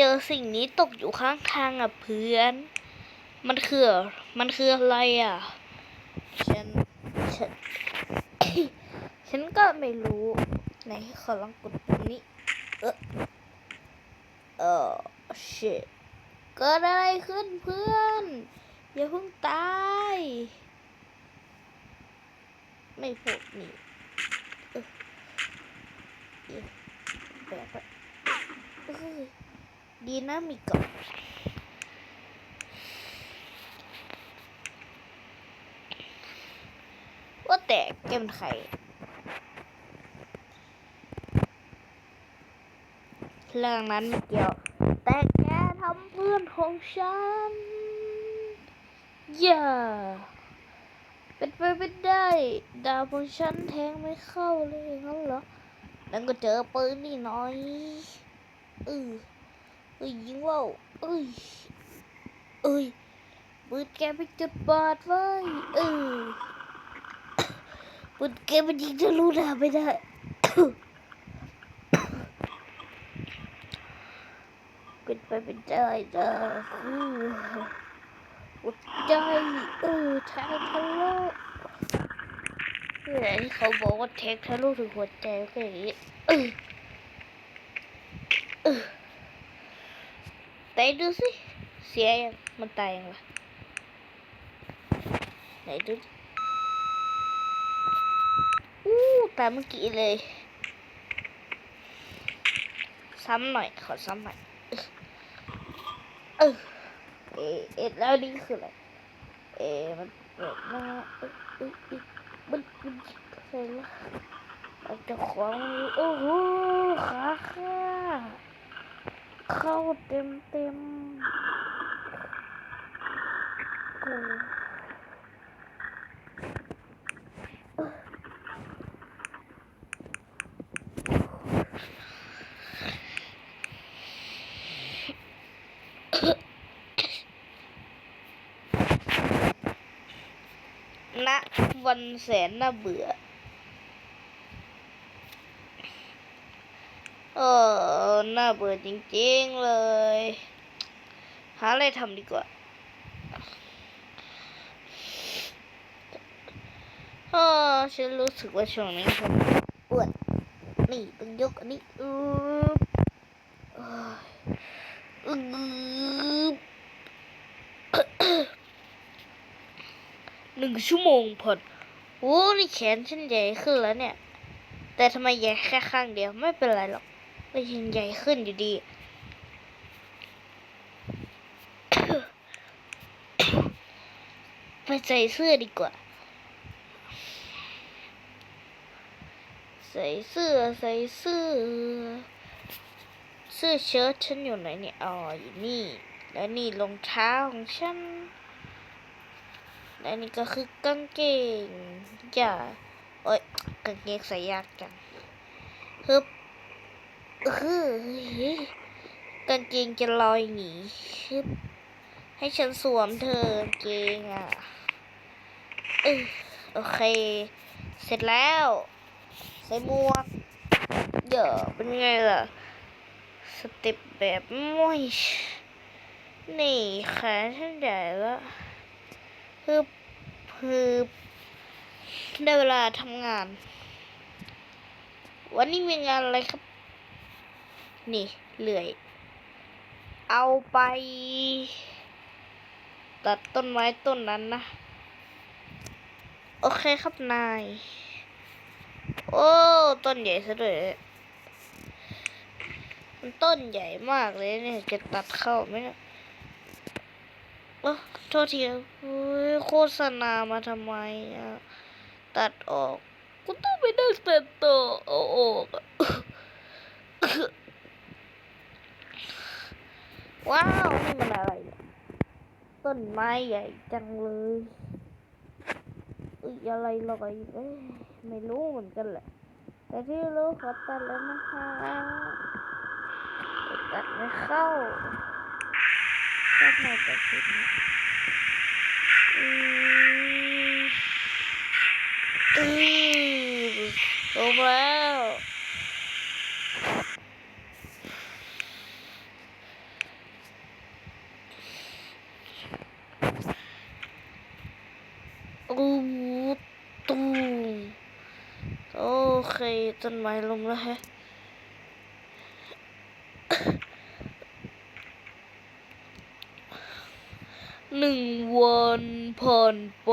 เจอสิ่งนี้ตกอยู่ข้างทางอะเพื่อน มันคือ มันคืออะไรอะ ฉัน ฉัน ฉันก็ไม่รู้ ไหนขอลองกดปุ่มนี้ เออเออ shit เกิดอะไรขึ้นเพื่อน อย่าเพิ่งตาย ไม่พูดนี่เออเอ๊ะแบบเอ้ย ดีนะมีเกาะว่าแต่แกเป็นใครเรื่องนั้นไม่เกี่ยว แต่แกทำเพื่อนของฉันอย่าเป็นไปไม่ได้ ดาวของฉันแทงไม่เข้าเลยงั้นเหรอนั่นก็เจอปืนนี่น่อยเออ เอ้ยยิงว่าวเอ้ยเอ้ยปืนแกไปจุดบาดไว้เออปืนแกมันยิงทะลุหน้าไม่ได้เป็นไปไม่ได้นะเออหัวใจเออแทงทะลุเนี่ยที่เขาบอกว่าแทงทะลุถึงหัวใจก็อย่างนี้เออเออ ไหนดูสิเสียยังมัน เข้าเต็มเต็มโอ้ณวันแสนน่าเบื่อ เออ น่าเบื่อจริงๆเลย หาอะไรทำดีกว่าเออฉันรู้สึกว่าช่วงนี้ฉันอ้วนนี่ต้องยกอันนี้อืออือหนึ่งชั่วโมงพอดโอ้นี่แขนฉันใหญ่ขึ้นแล้วเนี่ย แต่ทำไมใหญ่แค่ข้างเดียวไม่เป็นไรหรอก ก็ยังใหญ่ขึ้นอยู่ดี ไปใส่เสื้อดีกว่า ใส่เสื้อใส่เสื้อ เสื้อเชิ้ตฉันอยู่ไหนเนี่ยอ๋ออยู่นี่ แล้วนี่รองเท้าของฉันและนี่ก็คือกางเกงอย่าโอ้ยกางเกงใส่ยากจังฮึบ กางเกงจะลอยหนีให้ฉันสวมเธอกางเกงอะโอเค เสร็จแล้ว ใส่หมวกเดี๋ยวเป็นไงล่ะ สเต็ปแบบมวยนี่แขนฉันใหญ่แล้วฮึบฮึบได้เวลาทำงาน วันนี้มีงานอะไรครับ นี่เลื่อย เอาไป ตัดต้นไม้ต้นนั้นนะ โอเคครับนาย โอ้ต้นใหญ่ซะด้วยมันต้นใหญ่มากเลยเนี่ย จะตัดเข้าไหมนี่ยโอ้โทษทีโฆษณามาทำไมอะตัดออก กูต้องไปนั่งตัดต่อออก ว้าวนี่มันอะไรเนี่ยต้นไม้ใหญ่จังเลยอุ้ยอะไรลอยเอ้ไม่รู้เหมือนกันแหละ แต่ที่รู้ขอตัดแล้วนะคะตัดไม่เข้าตัดไม่ตัดผิดนะอืมอืมลงแล้ว ส่ ต้นไม้ลงแล้วฮะ หนึ่งวันผ่านไป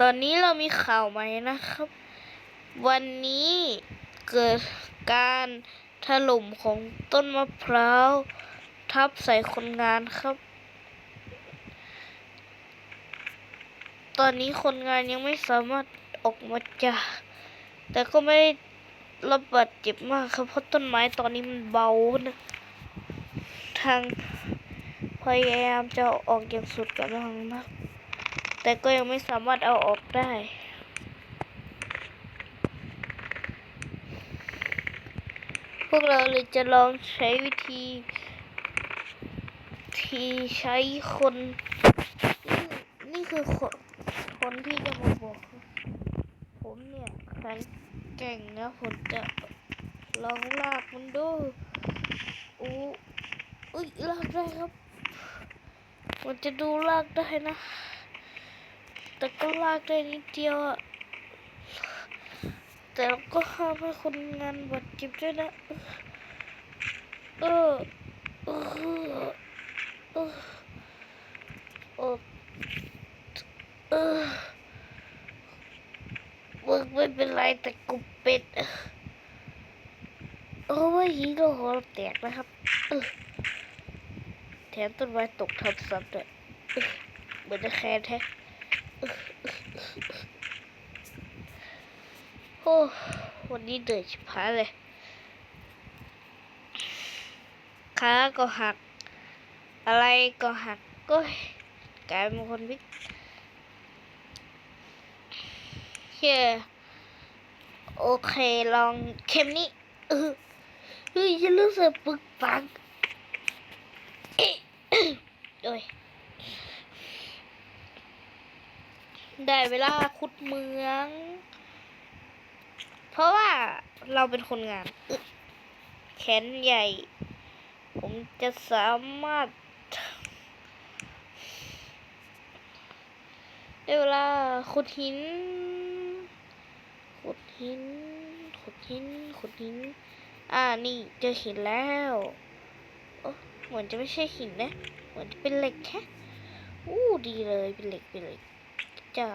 ตอนนี้เรามีข่าวใหมนะครับ วันนี้เกิดการถล่มของต้นมะพร้าว ทับใส่คนงานครับ ตอนนี้คนงานยังไม่สามารถออกมาจาก แต่ก็ไม่ไรับาดเจ็บมากครับเพราะต้นไม้ตอนนี้มันเบานะ ทางพยายามจะออกอย่างสุดกำลังนะแต่ก็ยังไม่สามารถเอาออกได้ พวกเราเลยจะลองใช้วิธี ที่ใช้คน นี่นี่คือคนคนที่จะมาบอกว่าผมเนี่ยแข็ง เก่งนะผมจะลองลากมันดูอู้อุ้ยลากได้ครับ มันจะดูลากได้นะ แต่ก็ลากได้นิดเดียวอะแต่เราก็ห้ามให้คนงานบาดเจ็บด้วยนะเออเออเออเออเอ ไม่เป็นไรแต่กูเป็นโอ้ยฮีโร่ของเราแตกนะครับแถมต้นไม้ตกทับซ้ำด้วยเหมือนจะแค้นแท้โอ้วันนี้เหนื่อยชิบหายเลยขาก็หัก อะไรก็หักก็กลายเป็นคนพิกเฮ้ โอเคลองเข็มนี้เออเฮ้ยฉันรู้สึกปึกปังเอ๊ะโอ้ยได้เวลาขุดเมือง เพราะว่าเราเป็นคนงาน แขนใหญ่ ผมจะสามารถ ได้เวลาขุดหิน หิน ขุดหิน ขุดหิน อ่า นี่เจอหินแล้วโอ้เหมือนจะไม่ใช่หินนะ เหมือนจะเป็นเหล็กแค่อู้ดีเลย เป็นเหล็ก เป็นเหล็กจ้า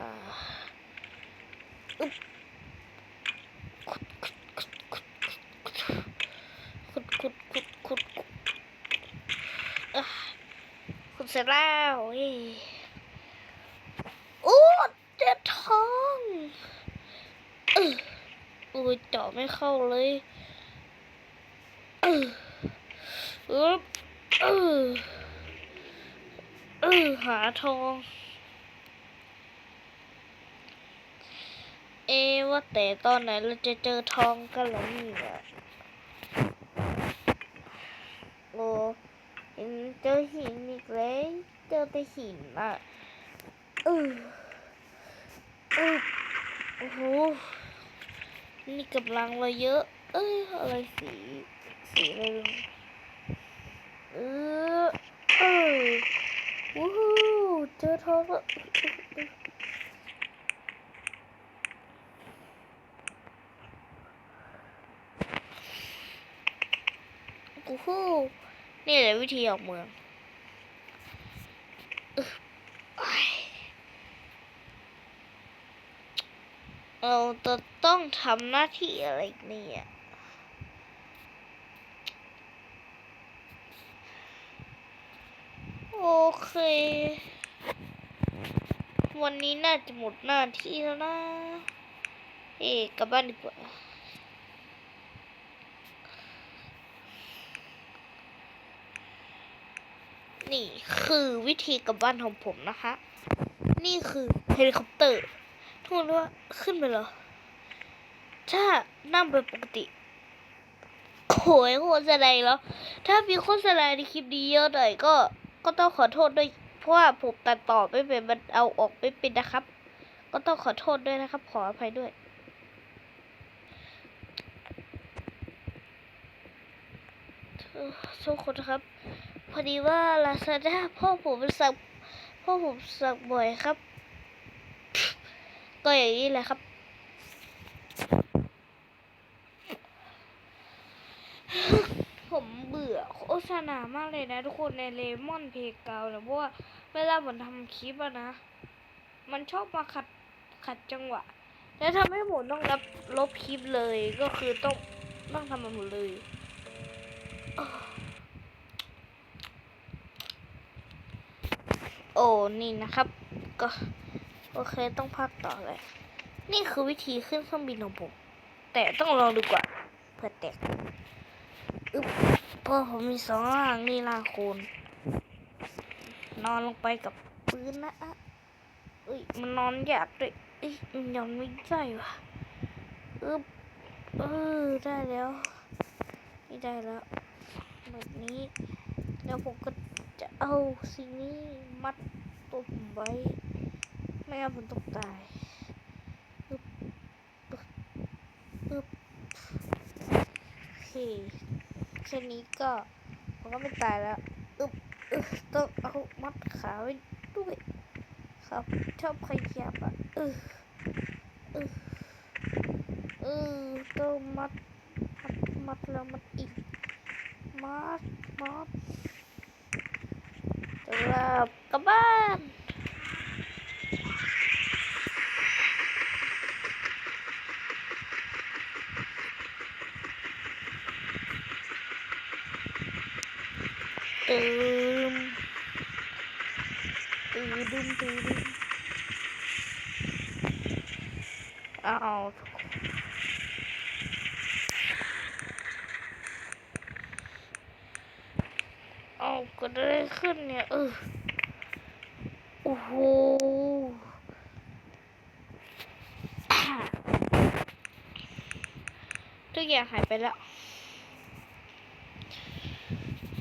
อึ๊บขุดขุดขุดขุดขุดขุดขุดขุดขุดขุดเสร็จแล้วเย้โอ้เจอทองเออ โอ้ยเจาะไม่เข้าเลยอึ๊บเออเออหาทอง เอะว่าแต่ตอนไหนเราจะเจอทองกันหรอเนี่ยโอ้เห็นเจอหินอีกแล้วเจอแต่หินอะเออเออโอ้โห นี่กำลังเราเยอะ เอ้ยอะไรสี สีอะไรเออเออวู้ฮู้เจอทองแล้วกูฮู้นี่แหละวิธีออกเมืองอึ๊บอ้าย เราจะต้องทำหน้าที่อะไรอีกเนี่ยโอเค วันนี้น่าจะหมดหน้าที่แล้วนะ เอ๊กลับบ้านดีกว่านี่คือวิธีกลับบ้านของผมนะคะ นี่คือเฮลิคอปเตอร์ ผมว่าขึ้นไปเหรอ ถ้านั่งไปปกติโหยโฆษณาแล้ว ถ้ามีโฆษณาในคลิปนี้เยอะหน่อยก็ ก็ต้องขอโทษด้วย เพราะว่าผมตัดต่อไม่เป็น มันเอาออกไม่เป็นนะครับ ก็ต้องขอโทษด้วยนะครับ ขออภัยด้วยเอ่อทุกคนครับ พอดีว่าลาซาด้าพ่อผมสั่งพ่อผมสั่งบ่อยครับ ก็อย่างนี้แหละครับ ผมเบื่อโฆษณามากเลยนะทุกคนในเลมอนเพกเกาเนี่ยเพราะว่าเวลาผมทำคลิปอะนะ มันชอบมาขัดขัดจังหวะ แล้วทำให้ผมต้องรับลบคลิปเลยก็คือต้องต้องทำมันหมดเลยโอ้นี่นะครับ ก็ โอเคต้องพักต่อเลย นี่คือวิธีขึ้นเครื่องบินของผม แต่ต้องลองดูก่อนเพื่อแตกอึ๊บเพราะผมมีสองล่างนี่ล่างโคนนอนลงไปกับพื้นนะอะเอ้ยมันนอนยากด้วยเอ้ยมันยังไม่ได้วะอึ๊บเออได้แล้วนี่ได้แล้วแบบนี้ แล้วผมก็จะเอาสิ่งนี้มัดตัวผมไว้ ไม่งั้นผมต้องตายอึ๊บอึ๊บอึ๊บโอเคแค่นี้ก็ผมก็ไม่ตายแล้วอึ๊บอึบต้องเอามัดขาไว้ด้วยครับชอบขยับอะเออเออเออต้องมัดมัดมัดแล้วมัดอีกมัดมัดจะกลับกลับบ้าน ตื่นตื่นดึมตื่นดึมอ้าวเอาก็ได้ขึ้นเนี่ยเออโอ้โหทุกอย่างหายไปแล้ว อ้า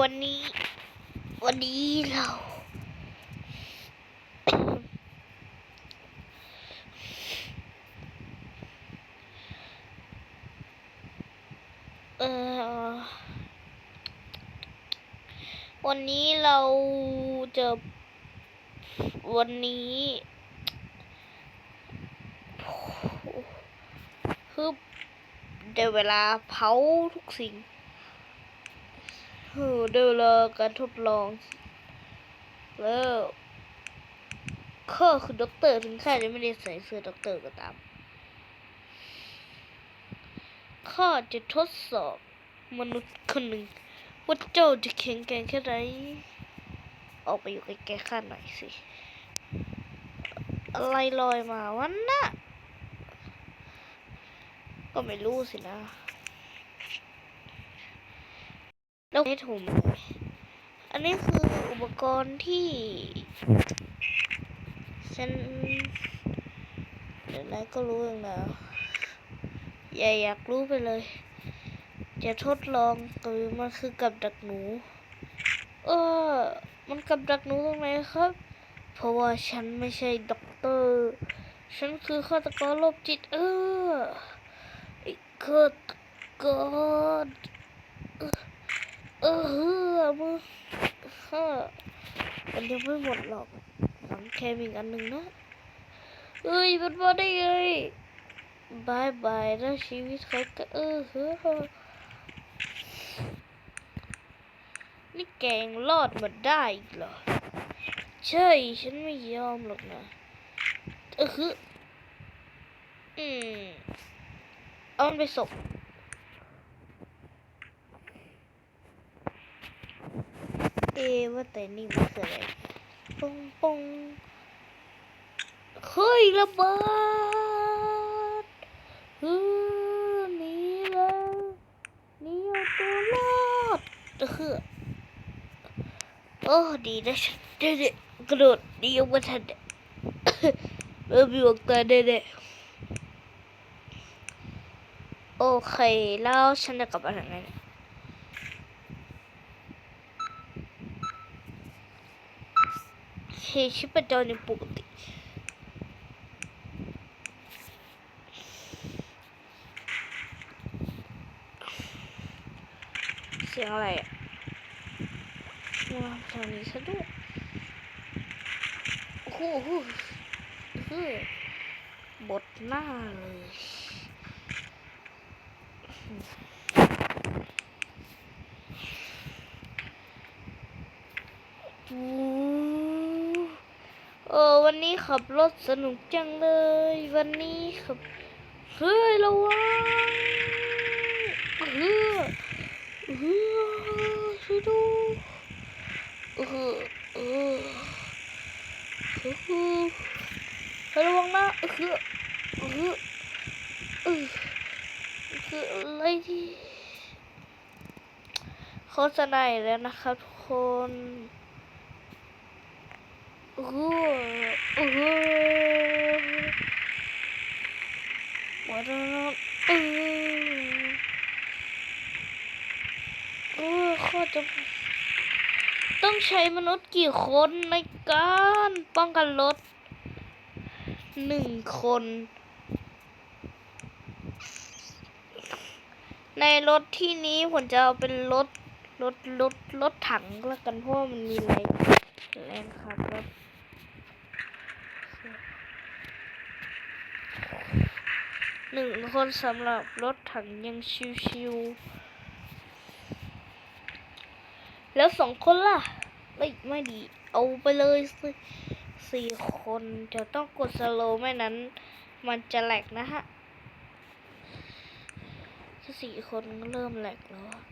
วันนี้ วันนี้เรา เออวันนี้เราจะวันนี้คือได้เวลาเผาทุกสิ่ง เออได้เวลาการทดลอง แล้วข้อคือด็อกเตอร์ถึงข้าจะไม่ได้ใส่เสื้อด็อกเตอร์ก็ตาม ข้าจะทดสอบมนุษย์คนหนึ่งว่าเจ้าจะแข็งแกร่งแค่ไหน ออกไปอยู่ใกล้ๆข้าหน่อยสิ อะไรลอยมาวันน่ะก็ไม่รู้สินะ แล้วให้ถุงอันนี้คืออุปกรณ์ที่ฉันเดี๋ยวนะก็รู้เองนะอย่าอยากรู้ไปเลย จะทดลองหรือมันคือกับดักหนู เออ มันกับดักหนูตรงไหนครับ เพราะว่าฉันไม่ใช่ด็อกเตอร์ ฉันคือฆาตกรโรคจิต เออไอ้ฆาตกร เออมึงฮะมันยังไม่หมดหรอกหลังแคมอีกอันหนึ่งนะเอ้ยมันมาได้ไงบายบายนะชีวิตเขาก็เออเฮ้อนี่แกงรอดมาได้อีกเหรอใช่ฉันไม่ยอมหรอกนะเออคืออืมเอามันไปส่ง เอว่าแต่นี่มันคืออะไรปงปงเฮ้ยระเบิดฮ้อหนีแล้วหนีเอาตัวรอดเออโอ้ดีนะฉันเด็ดกระโดดดียังไม่ทันเนี่ยเริ่มมีวงตายแน่ๆโอเคแล้วฉันจะกลับมาทางไหน เนี่ยชิปจรยังปกติเสียงอะไรอะว้าวทางนี้ซะด้วยโอ้โหเฮ้ยบดหน้าเลย วูเออวันนี้ ขับรถสนุกจังเลย วันนี้ขับเฮ้ยระวังเออเออช่วยดูเออเออเออเฮ้ยระวังนะเออเออเออคืออะไรที่โฆษณาแล้วนะครับทุกคน เออเออว่าแล้วเออเออข้อจะต้องใช้มนุษย์กี่คนในการป้องกันรถหนึ่งคน ในรถที่นี้ผมจะเอาเป็นรถรถรถรถถังแล้วกันเพราะมันมีแรงแรงขับ หนึ่งคนสำหรับรถถังยังชิวๆ แล้วสองคนล่ะ ไม่ไม่ดี เอาไปเลยสิสี่คนจะต้องกดสโลไม่นั้น มันจะแหลกนะฮะสี่คนก็เริ่มแหลกแล้วอะ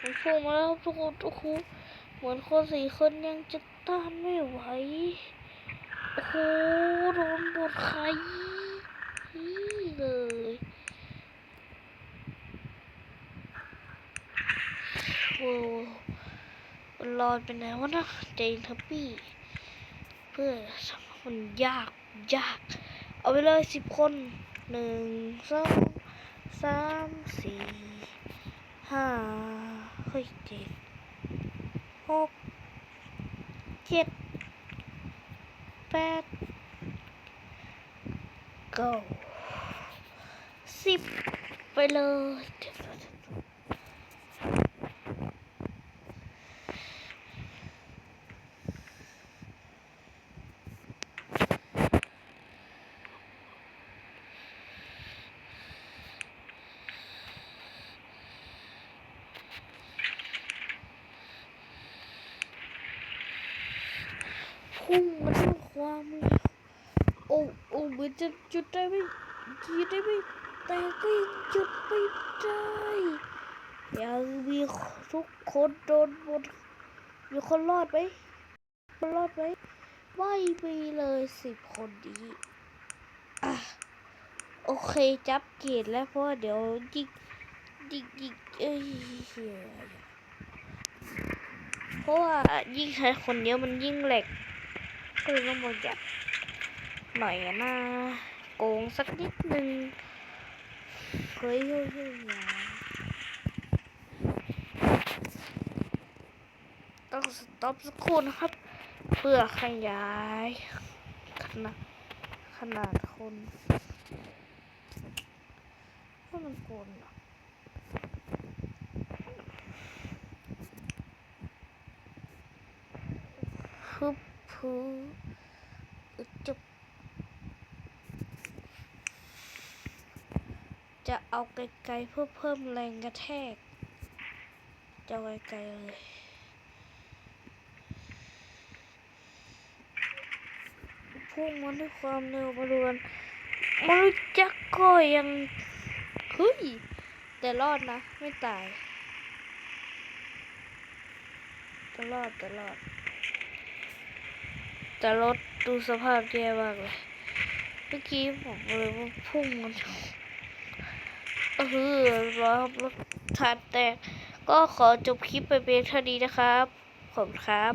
มันพุ่งมาแล้วทุกคนทุกคน เหมือนคนสี่คนยังจะต้านไม่ไหว โอ้โหโดนบดไข่เลยโอ้มันลอไปไหนวะนะเจนทับปี้ เพื่อทำให้มันยากยาก เอาไปเลยสิบคนหนึ่งสองสามสี่ห้าเฮ้ยเจ็ด กเจ็ดแปดเก้าสิบไปเลย พุ่งมาด้วยความเร็วโอ้โอ้เหมือนจะจุดได้ไม่ยีได้ไม่แต่ก็ยังจุดไม่ได้ยังมีทุกคนโดนหมดมีคนรอดไหมคนรอดไหมไม่มีเลยสิบคนนี้อะโอเคจับเกตแล้วเพราะว่าเดี๋ยวยิงยิงยิงเอ้ยเพราะว่ายิ่งใช้คนเยอะมันยิ่งแหลก ก็เลยต้องประหยัดหน่อยนะโกงสักนิดนึงเฮ้ยเฮ้ยเฮ้ยอย่าต้องสต็อปสักครู่นะครับ เพื่อขยายขนาดขนาดคนว่ามันโกนเหรอฮึบ ฮึบอึดจุจะเอาไกลๆเพื่อเพิ่มแรงกระแทก จะไกลๆเลยพุ่งมาด้วยความเร็วบรวนมารุจักก็ยังเฮ้ยแต่รอดนะ ไม่ตายต่รอดต่รอด แต่รถดูสภาพแย่มากเลย เมื่อกี้ผมเลยว่าพุ่งมันเออรอบรถถัดแตก ก็ขอจบคลิปไปเพียงเท่านี้นะครับ ขอบคุณครับ